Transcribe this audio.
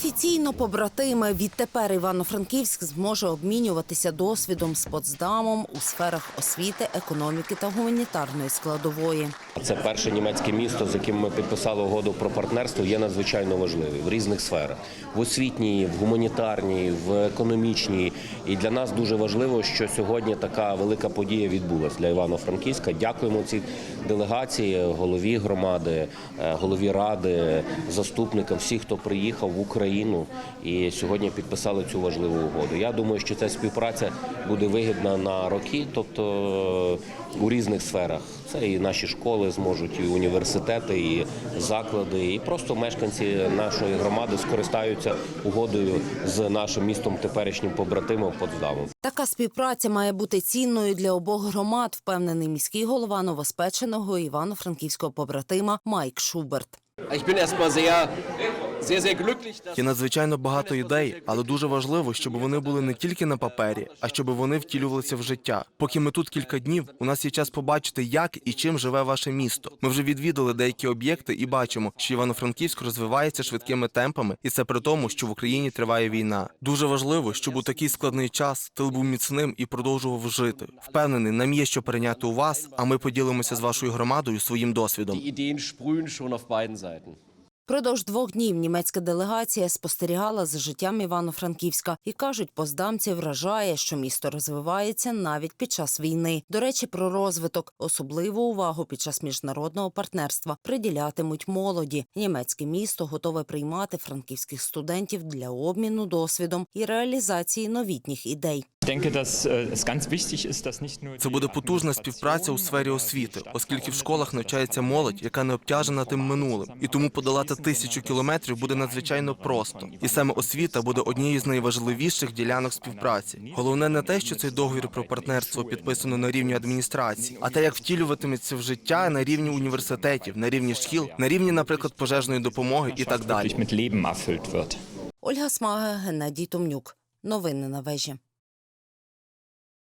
Офіційно побратими відтепер Івано-Франківськ зможе обмінюватися досвідом з Потсдамом у сферах освіти, економіки та гуманітарної складової. Це перше німецьке місто, з яким ми підписали угоду про партнерство, є надзвичайно важливий в різних сферах: в освітній, в гуманітарній, в економічній. І для нас дуже важливо, що сьогодні така велика подія відбулася для Івано-Франківська. Дякуємо цій делегації, голові громади, е, голові ради, заступникам, всіх, хто приїхав в Україну і сьогодні підписали цю важливу угоду. Я думаю, що ця співпраця буде вигідна на роки, тобто е, у різних сферах. Це і наші школи зможуть, і університети, і заклади, і просто мешканці нашої громади скористаються угодою з нашим містом теперішнім побратимом Потсдамом. Така співпраця має бути цінною для обох громад, впевнений міський голова новоспеченого івано-франківського побратима Майк Шуберт. Є надзвичайно багато ідей, але дуже важливо, щоб вони були не тільки на папері, а щоб вони втілювалися в життя. Поки ми тут кілька днів, у нас є час побачити, як і чим живе ваше місто. Ми вже відвідали деякі об'єкти і бачимо, що Івано-Франківськ розвивається швидкими темпами, і це при тому, що в Україні триває війна. Дуже важливо, щоб у такий складний час тил був міцним і продовжував жити. Впевнений, нам є що перейняти у вас, а ми поділимося з вашою громадою своїм досвідом. Продовж двох днів німецька делегація спостерігала за життям Івано-Франківська і кажуть, поздамці вражає, що місто розвивається навіть під час війни. До речі, про розвиток особливу увагу під час міжнародного партнерства приділятимуть молоді. Німецьке місто готове приймати франківських студентів для обміну досвідом і реалізації новітніх ідей. Äh, Це буде потужна співпраця у сфері освіти, оскільки в школах навчається молодь, яка не обтяжена тим минулим, і тому подолати тисячу кілометрів буде надзвичайно просто. І саме освіта буде однією з найважливіших ділянок співпраці. Головне не те, що цей договір про партнерство підписано на рівні адміністрації, а те, як втілюватиметься в життя на рівні університетів, на рівні шкіл, на рівні, наприклад, пожежної допомоги і так далі. Ольга Смага, Геннадій Томнюк. Новини на вежі.